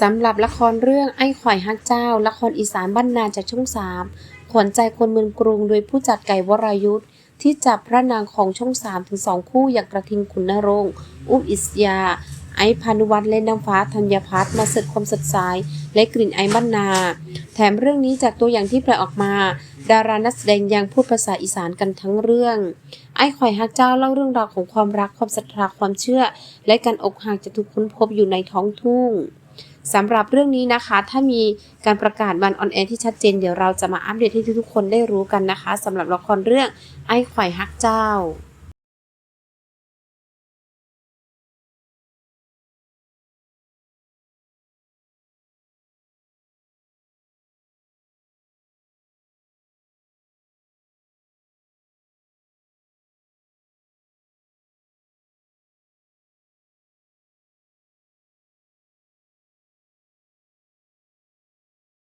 สำหรับละครเรื่องไอ้ข่อยฮักเจ้า ละครอีสานบ้านนาจากช่องสามขวัญใจคนเมืองกรุง โดยผู้จัดไก่วรายุทธที่จับพระนางของช่องสามถึงสองคู่อย่างกระทิงขุนนรงค์อุ้มอิสยา ไอ้พานุวัฒน์และน้ำฟ้าธัญพัฒน์มาเสริมความสดใสและกลิ่นไอบ้านนา แถมเรื่องนี้จากตัวอย่างที่ปล่อยออกมา ดารานักแสดงยังพูดภาษาอีสานกันทั้งเรื่อง ไอ้ข่อยฮักเจ้าเล่าเรื่องราวของความรักความศรัทธาความเชื่อ และการอกหักจะถูกค้นพบอยู่ในท้องทุ่ง สำหรับเรื่องนี้นะคะ ถ้ามีการประกาศวันออนแอร์ที่ชัดเจนเดี๋ยวเราจะมาอัปเดตให้ทุกๆคนได้รู้กันนะคะสำหรับละครเรื่องไอ้ไข่ฮักเจ้า